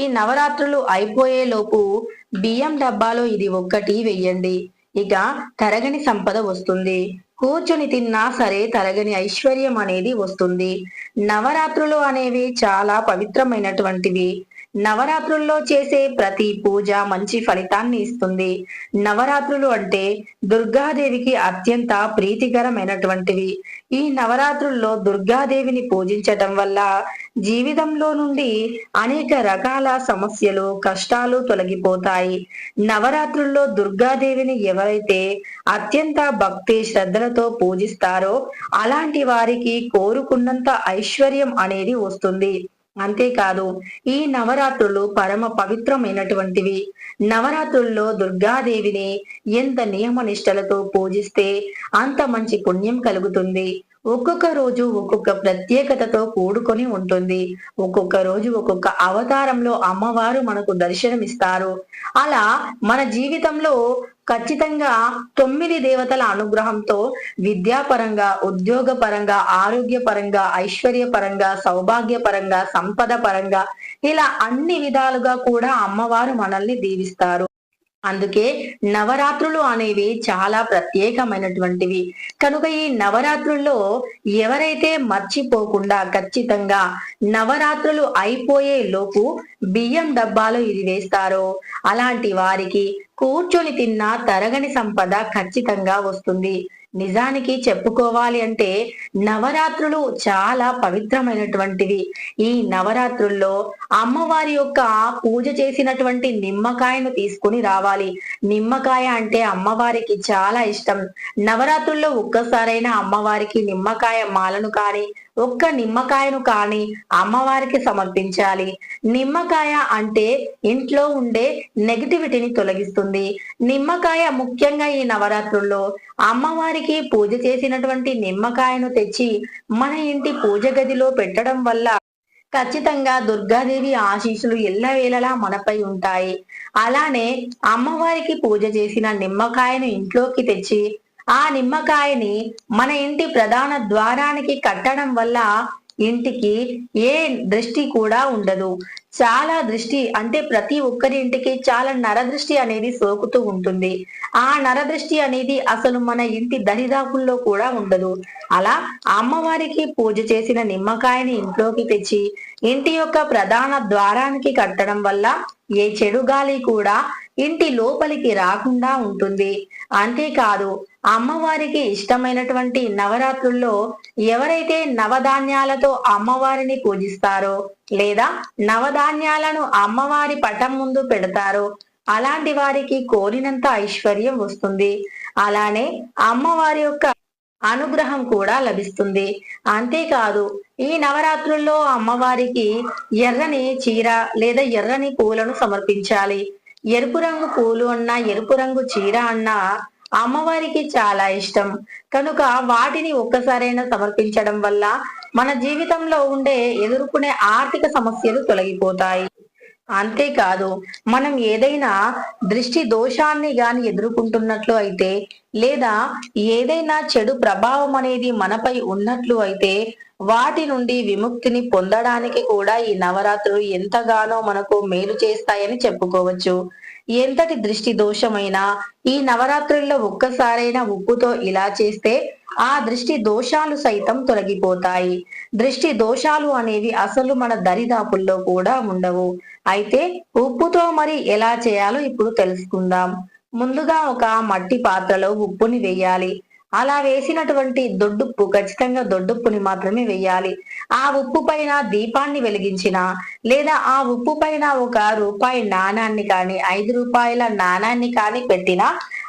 ఈ నవరాత్రులు అయిపోయే లోపు బియ్యం డబ్బాలో ఇది ఒక్కటి వెయ్యండి. ఇక తరగని సంపద వస్తుంది. కూర్చొని తిన్నా సరే తరగని ఐశ్వర్యం అనేది వస్తుంది. నవరాత్రులు అనేవి చాలా పవిత్రమైనటువంటివి. నవరాత్రుల్లో చేసే ప్రతి పూజ మంచి ఫలితాన్ని ఇస్తుంది. నవరాత్రులు అంటే దుర్గాదేవికి అత్యంత ప్రీతికరమైనటువంటివి. ఈ నవరాత్రుల్లో దుర్గాదేవిని పూజించటం వల్ల జీవితంలో నుండి అనేక రకాల సమస్యలు కష్టాలు తొలగిపోతాయి. నవరాత్రుల్లో దుర్గాదేవిని ఎవరైతే అత్యంత భక్తి శ్రద్ధలతో పూజిస్తారో అలాంటి వారికి కోరుకున్నంత ఐశ్వర్యం అనేది వస్తుంది. అంతేకాదు ఈ నవరాత్రులు పరమ పవిత్రమైనటువంటివి. నవరాత్రుల్లో దుర్గాదేవిని ఎంత నియమ నిష్టలతో పూజిస్తే అంత మంచి పుణ్యం కలుగుతుంది. ఒక్కొక్క రోజు ఒక్కొక్క ప్రత్యేకతతో కూడుకొని ఉంటుంది. ఒక్కొక్క రోజు ఒక్కొక్క అవతారంలో అమ్మవారు మనకు దర్శనమిస్తారు. అలా మన జీవితంలో ఖచ్చితంగా తొమ్మిది దేవతల అనుగ్రహంతో విద్యాపరంగా ఉద్యోగపరంగా ఆరోగ్యపరంగా ఐశ్వర్యపరంగా సౌభాగ్యపరంగా సౌభాగ్య పరంగా సంపద పరంగా ఇలా అన్ని విధాలుగా కూడా అమ్మవారు మనల్ని దీవిస్తారు. అందుకే నవరాత్రులు అనేవి చాలా ప్రత్యేకమైనటువంటివి. కనుక ఈ నవరాత్రుల్లో ఎవరైతే మర్చిపోకుండా ఖచ్చితంగా నవరాత్రులు అయిపోయే లోపు బియ్యం డబ్బాలు ఇది వేస్తారో అలాంటి వారికి కూర్చొని తిన్న తరగని సంపద ఖచ్చితంగా వస్తుంది. నిజానికి చెప్పుకోవాలి అంటే నవరాత్రులు చాలా పవిత్రమైనటువంటివి. ఈ నవరాత్రుల్లో అమ్మవారి యొక్క పూజ చేసినటువంటి నిమ్మకాయను తీసుకుని రావాలి. నిమ్మకాయ అంటే అమ్మవారికి చాలా ఇష్టం. నవరాత్రుల్లో ఒక్కసారైనా అమ్మవారికి నిమ్మకాయ మాలను కానీ ఒక్క నిమ్మకాయను కాని అమ్మవారికి సమర్పించాలి. నిమ్మకాయ అంటే ఇంట్లో ఉండే నెగటివిటీని తొలగిస్తుంది. నిమ్మకాయ ముఖ్యంగా ఈ నవరాత్రుల్లో అమ్మవారికి పూజ చేసినటువంటి నిమ్మకాయను తెచ్చి మన ఇంటి పూజ గదిలో పెట్టడం వల్ల ఖచ్చితంగా దుర్గాదేవి ఆశీస్సులు ఎల్లవేళలా మనపై ఉంటాయి. అలానే అమ్మవారికి పూజ చేసిన నిమ్మకాయను ఇంట్లోకి తెచ్చి ఆ నిమ్మకాయని మన ఇంటి ప్రధాన ద్వారానికి కట్టడం వల్ల ఇంటికి ఏ దృష్టి కూడా ఉండదు. చాలా దృష్టి అంటే ప్రతి ఒక్కరి ఇంటికి చాలా నరదృష్టి అనేది సోకుతూ ఉంటుంది. ఆ నరదృష్టి అనేది అసలు మన ఇంటి దరిదాపుల్లో కూడా ఉండదు. అలా అమ్మవారికి పూజ చేసిన నిమ్మకాయని ఇంట్లోకి తెచ్చి ఇంటి యొక్క ప్రధాన ద్వారానికి కట్టడం వల్ల ఏ చెడు గాలి కూడా ఇంటి లోపలికి రాకుండా ఉంటుంది. అంతేకాదు అమ్మవారికి ఇష్టమైనటువంటి నవరాత్రుల్లో ఎవరైతే నవధాన్యాలతో అమ్మవారిని పూజిస్తారో లేదా నవధాన్యాలను అమ్మవారి పటం ముందు పెడతారో అలాంటి వారికి కోరినంత ఐశ్వర్యం వస్తుంది. అలానే అమ్మవారి యొక్క అనుగ్రహం కూడా లభిస్తుంది. అంతేకాదు ఈ నవరాత్రుల్లో అమ్మవారికి ఎర్రని చీర లేదా ఎర్రని పూలను సమర్పించాలి. ఎరుపు రంగు పూలు అన్నా ఎరుపు రంగు చీర అన్నా అమ్మవారికి చాలా ఇష్టం. కనుక వాటిని ఒక్కసారైనా సమర్పించడం వల్ల మన జీవితంలో ఉండే ఎదుర్కొనే ఆర్థిక సమస్యలు తొలగిపోతాయి. అంతేకాదు మనం ఏదైనా దృష్టి దోషాన్ని గాని ఎదుర్కొంటున్నట్లు అయితే లేదా ఏదైనా చెడు ప్రభావం అనేది మనపై ఉన్నట్లు అయితే వాటి నుండి విముక్తిని పొందడానికి కూడా ఈ నవరాత్రులు ఎంతగానో మనకు మేలు చేస్తాయని చెప్పుకోవచ్చు. ఎంతటి దృష్టి దోషమైనా ఈ నవరాత్రుల్లో ఒక్కసారైనా ఉప్పుతో ఇలా చేస్తే ఆ దృష్టి దోషాలు సైతం తొలగిపోతాయి. దృష్టి దోషాలు అనేవి అసలు మన దరిదాపుల్లో కూడా ఉండవు. అయితే ఉప్పుతో మరి ఎలా చేయాలో ఇప్పుడు తెలుసుకుందాం. ముందుగా ఒక మట్టి పాత్రలో ఉప్పుని వేయాలి. అలా వేసినటువంటి దొడ్డుప్పు ఖచ్చితంగా దొడ్డుప్పుని మాత్రమే వేయాలి. ఆ ఉప్పు పైన దీపాన్ని వెలిగించిన లేదా ఆ ఉప్పు పైన ఒక రూపాయి నాణాన్ని కానీ ఐదు రూపాయల నాణాన్ని కానీ పెట్టినా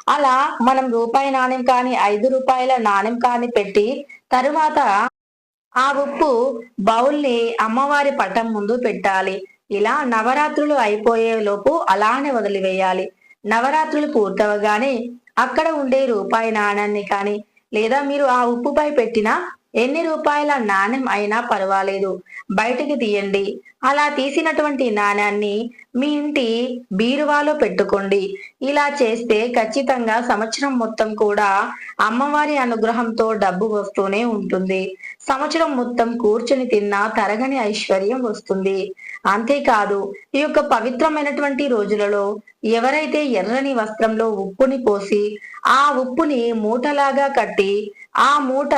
అలా మనం రూపాయి నాణ్యం కానీ ఐదు రూపాయల నాణ్యం కానీ పెట్టి తరువాత ఆ ఉప్పు బౌల్ని అమ్మవారి పటం ముందు పెట్టాలి. ఇలా నవరాత్రులు అయిపోయే లోపు అలానే వదిలివేయాలి. నవరాత్రులు పూర్తవగానే అక్కడ ఉండే రూపాయి నాణాన్ని కానీ లేదా మీరు ఆ ఉప్పుపై పెట్టిన ఎన్ని రూపాయల నాణ్యం అయినా పర్వాలేదు. బయటికి తీయండి. అలా తీసినటువంటి నాణ్యాన్ని మీ ఇంటి బీరువాలో పెట్టుకోండి. ఇలా చేస్తే ఖచ్చితంగా సంవత్సరం మొత్తం కూడా అమ్మవారి అనుగ్రహంతో డబ్బు వస్తూనే ఉంటుంది. సంవత్సరం మొత్తం కూర్చుని తిన్నా తరగని ఐశ్వర్యం వస్తుంది. అంతేకాదు ఈ యొక్క పవిత్రమైనటువంటి రోజులలో ఎవరైతే ఎర్రని వస్త్రంలో ఉప్పుని పోసి ఆ ఉప్పుని మూటలాగా కట్టి ఆ మూట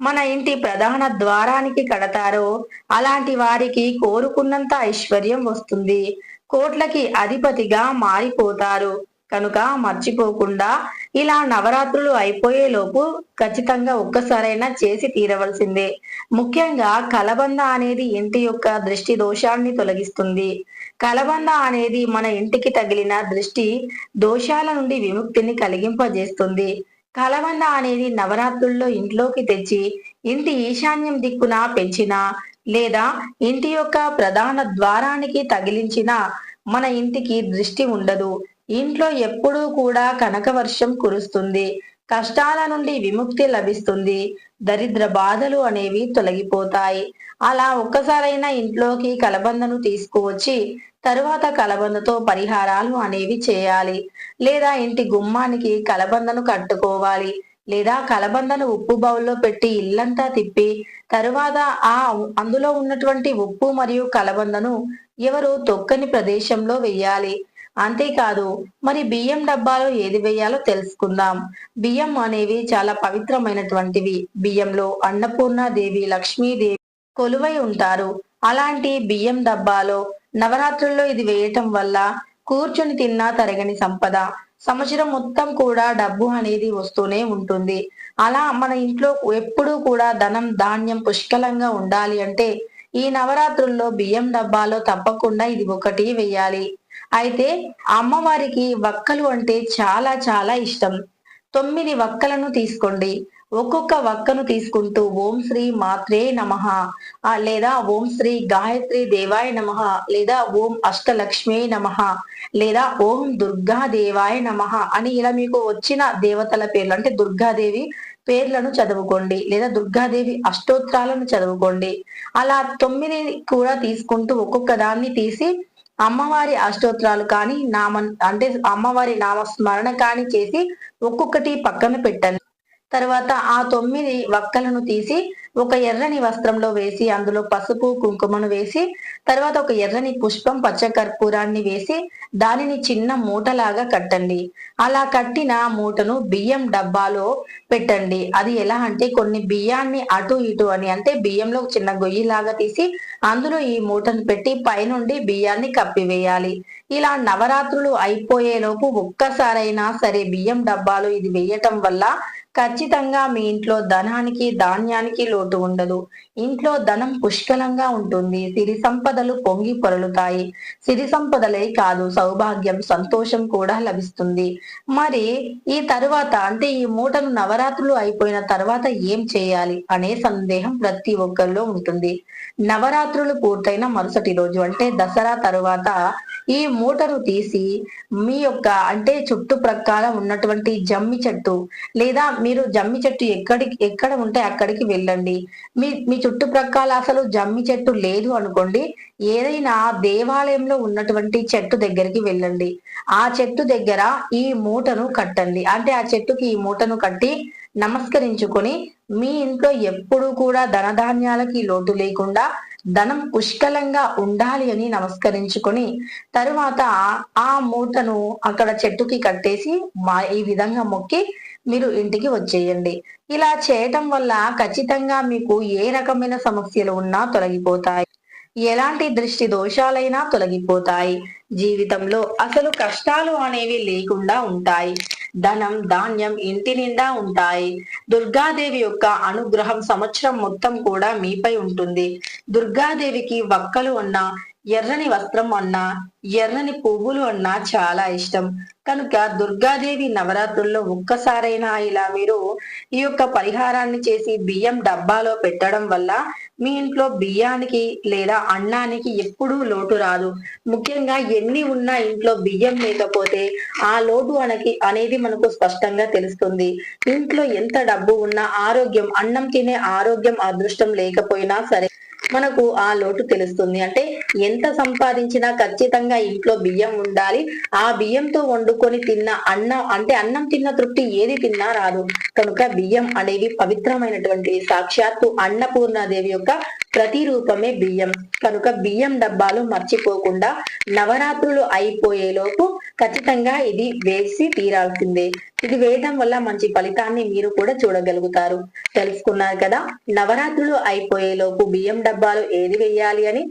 మన ఇంటి ప్రధాన ద్వారానికి కడతారో అలాంటి వారికి కోరుకున్నంత ఐశ్వర్యం వస్తుంది. కోట్లకి అధిపతిగా మారిపోతారు. కనుక మర్చిపోకుండా ఇలా నవరాత్రులు అయిపోయేలోపు ఖచ్చితంగా ఒక్కసారైనా చేసి తీరవలసిందే. ముఖ్యంగా కలబంద అనేది ఇంటి యొక్క దృష్టి దోషాన్ని తొలగిస్తుంది. కలబంద అనేది మన ఇంటికి తగిలిన దృష్టి దోషాల నుండి విముక్తిని కలిగింపజేస్తుంది. కలబంద అనేది నవరాత్రుల్లో ఇంట్లోకి తెచ్చి ఇంటి ఈశాన్యం దిక్కున పెంచిన లేదా ఇంటి యొక్క ప్రధాన ద్వారానికి తగిలించిన మన ఇంటికి దృష్టి ఉండదు. ఇంట్లో ఎప్పుడూ కూడా కనక వర్షం కురుస్తుంది. కష్టాల నుండి విముక్తి లభిస్తుంది. దరిద్ర బాధలు అనేవి తొలగిపోతాయి. అలా ఒక్కసారైనా ఇంట్లోకి కలబందను తీసుకువచ్చి తరువాత కలబందతో పరిహారాలు అనేవి చేయాలి. లేదా ఇంటి గుమ్మానికి కలబందను కట్టుకోవాలి. లేదా కలబందను ఉప్పు బౌల్లో పెట్టి ఇల్లంతా తిప్పి తరువాత ఆ అందులో ఉన్నటువంటి ఉప్పు మరియు కలబందను ఎవరు తొక్కని ప్రదేశంలో వెయ్యాలి. అంతేకాదు మరి బియ్యం డబ్బాలో ఏది వేయాలో తెలుసుకుందాం. బియ్యం అనేవి చాలా పవిత్రమైనటువంటివి. బియ్యంలో అన్నపూర్ణ దేవి లక్ష్మీదేవి కొలువై ఉంటారు. అలాంటి బియ్యం డబ్బాలో నవరాత్రుల్లో ఇది వేయటం వల్ల కూర్చుని తిన్నా తరగని సంపద. సంవత్సరం మొత్తం కూడా డబ్బు అనేది వస్తూనే ఉంటుంది. అలా మన ఇంట్లో ఎప్పుడూ కూడా ధనం ధాన్యం పుష్కలంగా ఉండాలి అంటే ఈ నవరాత్రుల్లో బియ్యం డబ్బాలో తప్పకుండా ఇది ఒకటి వేయాలి. అయితే అమ్మవారికి వక్కలు అంటే చాలా చాలా ఇష్టం. తొమ్మిది వక్కలను తీసుకోండి. ఒక్కొక్క వక్కను తీసుకుంటూ ఓం శ్రీ మాత్రే నమ లేదా ఓం శ్రీ గాయత్రి దేవాయ నమ లేదా ఓం అష్టలక్ష్మే నమ లేదా ఓం దుర్గా దేవాయ నమ అని ఇలా మీకు వచ్చిన దేవతల పేర్లు అంటే దుర్గాదేవి పేర్లను చదువుకోండి లేదా దుర్గాదేవి అష్టోత్తరాలను చదువుకోండి. అలా తొమ్మిది కూడా తీసుకుంటూ ఒక్కొక్క దాన్ని తీసి అమ్మవారి అష్టోత్రాలు కానీ నామ అంటే అమ్మవారి నామస్మరణ కానీ చేసి ఒక్కొక్కటి పక్కన పెట్టండి. తర్వాత ఆ తొమ్మిది వక్కలను తీసి ఒక ఎర్రని వస్త్రంలో వేసి అందులో పసుపు కుంకుమను వేసి తర్వాత ఒక ఎర్రని పుష్పం పచ్చ కర్పూరాన్ని వేసి దానిని చిన్న మూటలాగా కట్టండి. అలా కట్టిన మూటను బియ్యం డబ్బాలో పెట్టండి. అది ఎలా అంటే కొన్ని బియ్యాన్ని అటు ఇటు అని అంటే బియ్యంలో చిన్న గొయ్యిలాగా తీసి అందులో ఈ మూటను పెట్టి పైనుండి బియ్యాన్ని కప్పివేయాలి. ఇలా నవరాత్రులు అయిపోయేలోపు ఒక్కసారైనా సరే బియ్యం డబ్బాలో ఇది వేయటం వల్ల ఖచ్చితంగా మీ ఇంట్లో ధనానికి ధాన్యానికి లోటు ఉండదు. ఇంట్లో ధనం పుష్కలంగా ఉంటుంది. సిరి సంపదలు పొంగి పొరలుతాయి. సిరి సంపదలే కాదు సౌభాగ్యం సంతోషం కూడా లభిస్తుంది. మరి ఈ తరువాత అంటే ఈ మూటను నవరాత్రులు అయిపోయిన తర్వాత ఏం చేయాలి అనే సందేహం ప్రతి ఒక్కరిలో ఉంటుంది. నవరాత్రులు పూర్తయిన మరుసటి రోజు అంటే దసరా తరువాత ఈ మూటను తీసి మీ యొక్క అంటే చుట్టుప్రక్కల ఉన్నటువంటి జమ్మి చెట్టు లేదా మీరు జమ్మి చెట్టు ఎక్కడికి ఎక్కడ ఉంటే అక్కడికి వెళ్ళండి. మీ మీ చుట్టుప్రక్కల అసలు జమ్మి చెట్టు లేదు అనుకోండి ఏదైనా దేవాలయంలో ఉన్నటువంటి చెట్టు దగ్గరికి వెళ్ళండి. ఆ చెట్టు దగ్గర ఈ మూటను కట్టండి. అంటే ఆ చెట్టుకి ఈ మూటను కట్టి నమస్కరించుకొని మీ ఇంట్లో ఎప్పుడు కూడా ధనధాన్యాలకి లోటు లేకుండా ధనం పుష్కలంగా ఉండాలి అని నమస్కరించుకొని తరువాత ఆ మూటను అక్కడ చెట్టుకి కట్టేసి మా ఈ విధంగా మొక్కి మీరు ఇంటికి వచ్చేయండి. ఇలా చేయటం వల్ల ఖచ్చితంగా మీకు ఏ రకమైన సమస్యలు ఉన్నా తొలగిపోతాయి. ఎలాంటి దృష్టి దోషాలైనా తొలగిపోతాయి. జీవితంలో అసలు కష్టాలు అనేవి లేకుండా ఉంటాయి. ధనం ధాన్యం ఇంటి నిండా ఉంటాయి. దుర్గాదేవి యొక్క అనుగ్రహం సంవత్సరం మొత్తం కూడా మీపై ఉంటుంది. దుర్గాదేవికి వక్కలు ఉన్న ఎర్రని వస్త్రం అన్నా ఎర్రని పువ్వులు అన్నా చాలా ఇష్టం. కనుక దుర్గాదేవి నవరాత్రుల్లో ఒక్కసారైనా ఇలా మీరు ఈ యొక్క పరిహారాన్ని చేసి బియ్యం డబ్బాలో పెట్టడం వల్ల మీ ఇంట్లో బియ్యానికి లేదా అన్నానికి ఎప్పుడూ లోటు రాదు. ముఖ్యంగా ఎన్ని ఉన్నా ఇంట్లో బియ్యం లేకపోతే ఆ లోటు అనకి అనేది మనకు స్పష్టంగా తెలుస్తుంది. ఇంట్లో ఎంత డబ్బు ఉన్నా ఆరోగ్యం అన్నం తినే ఆరోగ్యం అదృష్టం లేకపోయినా సరే మనకు ఆ లోటు తెలుస్తుంది. అంటే ఎంత సంపాదించినా ఖచ్చితంగా ఇంట్లో బియ్యం ఉండాలి. ఆ బియ్యంతో వండుకొని తిన్న అన్నం అంటే అన్నం తిన్న తృప్తి ఏది తిన్నా రాదు. కనుక బియ్యం అనేవి పవిత్రమైనటువంటి సాక్షాత్తు అన్నపూర్ణాదేవి యొక్క ప్రతిరూపమే బియ్యం. కనుక బియ్యం డబ్బాలు మర్చిపోకుండా నవరాత్రులు అయిపోయేలోపు ఖచ్చితంగా ఇది వేసి తీరాల్సిందే. ఇది వేయడం వల్ల మంచి ఫలితాన్ని మీరు కూడా చూడగలుగుతారు. తెలుసుకున్నారు కదా? నవరాత్రులు అయిపోయేలోపు బియ్యం డబ్బాలు ఏది వేయాలి అని?